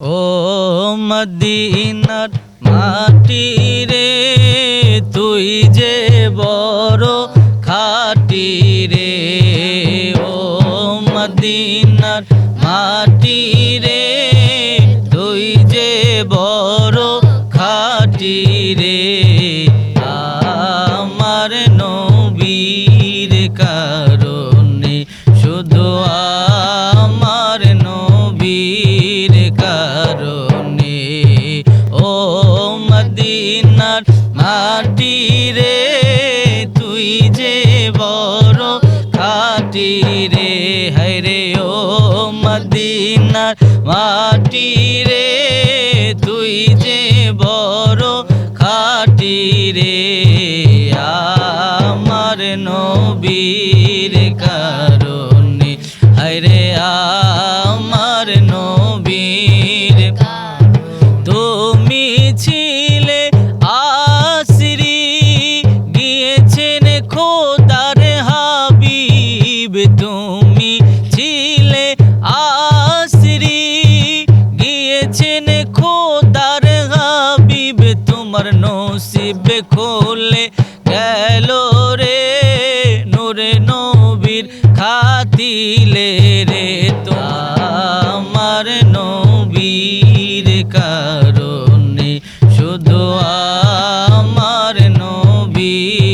ও মদিনার মাটি রে, তুই যে বড় খাটি রে। ও মদিনার মাটি রে, তুই যে বড় খাটি রে। আমার নবীর কারণে শুধু আমার নবীর মাটি রে, তুই যে বড় খাটি রে হরে ও মদিনার মাটি রে, তুই যে বড় খাটি রে, আমার নবীর কারণে হরে আমার নবীর তুমি ছিলে আশ্রি। গিয়েছেন খোদার হাবিব, তোমার নসিব খোলে গেল রে। নোরে নবীর খাতিলে রে তোমার নবীর কারণে শুধু আমার নবীর